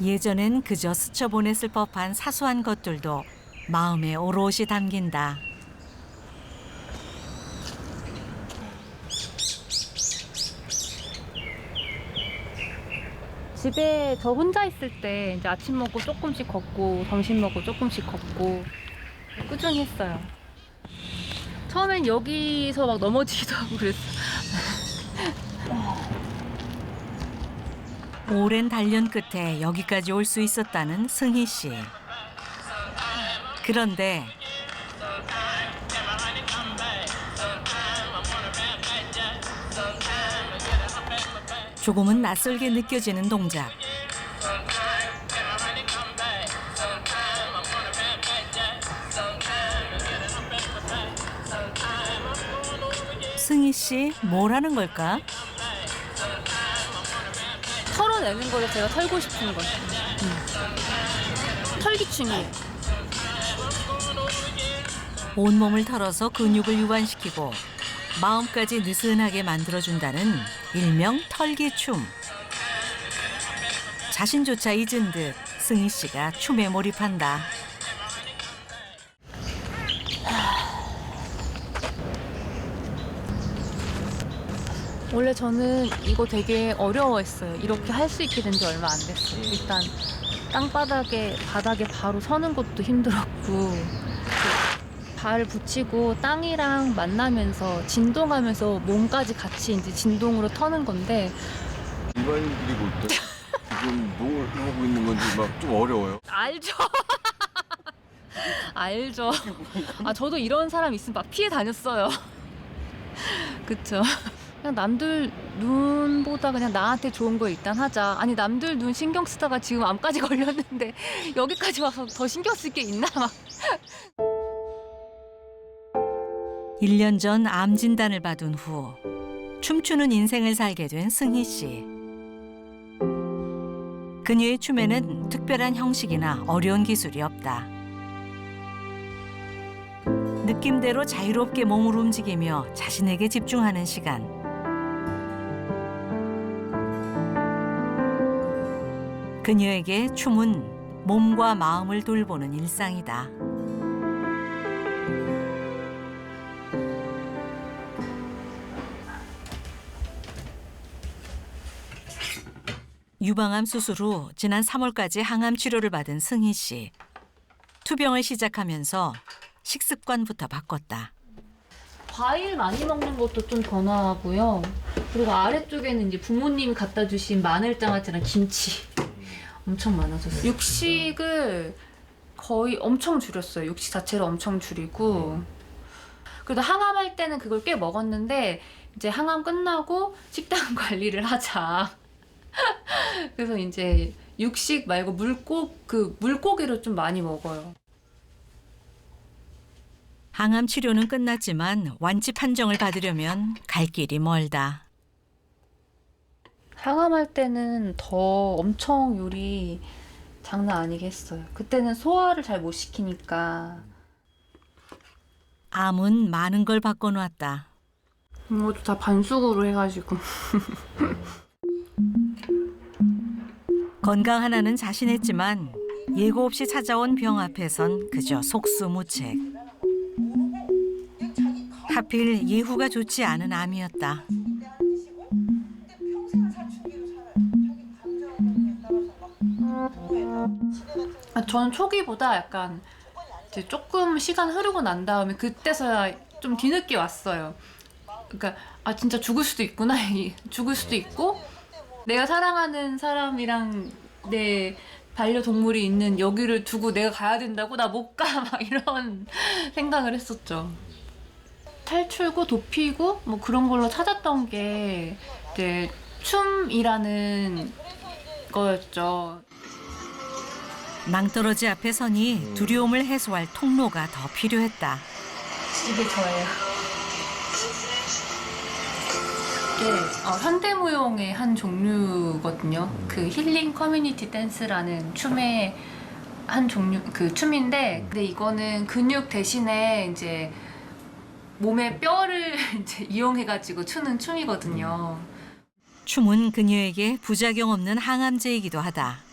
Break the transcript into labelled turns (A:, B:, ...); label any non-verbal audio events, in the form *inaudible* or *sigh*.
A: 예전엔 그저 스쳐 보냈을 법한 사소한 것들도 마음에 오롯이 담긴다.
B: 집에 저 혼자 있을 때 이제 아침 먹고 조금씩 걷고 점심 먹고 조금씩 걷고 꾸준히 했어요. 처음엔 여기서 막 넘어지기도 하고 그랬어요.
A: 오랜 단련 끝에 여기까지 올 수 있었다는 승희 씨. 그런데 조금은 낯설게 느껴지는 동작. 승희 씨, 뭘 하는 걸까?
B: 털어내는 거를 제가 털고 싶은 거예요. 음. 털기 춤이에요.
A: 온몸을 털어서 근육을 유발시키고 마음까지 느슨하게 만들어준다는 일명 털기춤. 자신조차 잊은 듯 승희 씨가 춤에 몰입한다.
B: 원래 저는 이거 되게 어려워했어요. 이렇게 할 수 있게 된 지 얼마 안 됐어요. 일단 땅바닥에 바닥에 바로 서는 것도 힘들었고 그발 붙이고 땅이랑 만나면서 진동하면서 몸까지 같이 이제 진동으로 터는 건데
C: 일반인들이 볼때 지금 뭘 하고 있는 건지 막 좀 어려워요.
B: 알죠. *laughs* 알죠. 아 저도 이런 사람 있으면 막 피해 다녔어요. *laughs* 그쵸. 그냥 남들 눈보다 그냥 나한테 좋은 거 일단 하자. 아니 남들 눈 신경 쓰다가 지금 암까지 *laughs* 걸렸는데 여기까지 와서 더 신경 쓸 게 있나 막.
A: 1년 전 암 진단을 받은 후 춤추는 인생을 살게 된 승희 씨. 그녀의 춤에는 특별한 형식이나 어려운 기술이 없다. 느낌대로 자유롭게 몸을 움직이며 자신에게 집중하는 시간. 그녀에게 춤은 몸과 마음을 돌보는 일상이다. 유방암 수술 후 지난 3월까지 항암 치료를 받은 승희 씨. 투병을 시작하면서 식습관부터 바꿨다.
B: 과일 많이 먹는 것도 좀 변화하고요. 그리고 아래쪽에는 이제 부모님이 갖다 주신 마늘장아찌랑 김치 엄청 많아졌어요. 육식을 거의 엄청 줄였어요. 육식 자체를 엄청 줄이고. 그래도 항암할 때는 그걸 꽤 먹었는데 이제 항암 끝나고 식단 *laughs* 관리를 하자. *laughs* 그래서 이제 육식 말고 물고 그 물고기를 좀 많이 먹어요.
A: 항암 치료는 끝났지만 완치 판정을 받으려면 갈 길이 멀다.
B: 항암할 때는 더 엄청 요리 장난 아니게 했어요. 그때는 소화를 잘 못 시키니까.
A: 암은 많은 걸 바꿔놓았다.
B: 이것도 다 반숙으로 해가지고. *laughs*
A: 건강 하나는 자신했지만 예고 없이 찾아온 병 앞에선 그저 속수무책. 하필 예후가 좋지 않은 암이었다.
B: 아, 저는 초기보다 약간 이제 조금 시간 흐르고 난 다음에 그때서야 좀 뒤늦게 왔어요. 그러니까 아 진짜 죽을 수도 있구나. 이- 죽을 수도 있고 내가 사랑하는 사람이랑 내 반려동물이 있는 여기를 두고 내가 가야 된다고 나 못 가 *laughs* 막 이런 생각을 했었죠. 탈출구 도피구 뭐 그런 걸로 찾았던 게 이제 춤이라는 거였죠.
A: 낭떠러지 앞에 서니 두려움을 해소할 통로가 더 필요했다.
B: 이게 저예요. 이게 어, 현대무용의 한 종류거든요. 그 힐링 커뮤니티 댄스라는 춤의 한 종류 그 춤인데, 근데 이거는 근육 대신에 이제 몸의 뼈를 *laughs* 이제 이용해가지고 추는 춤이거든요.
A: 춤은 그녀에게 부작용 없는 항암제이기도 하다.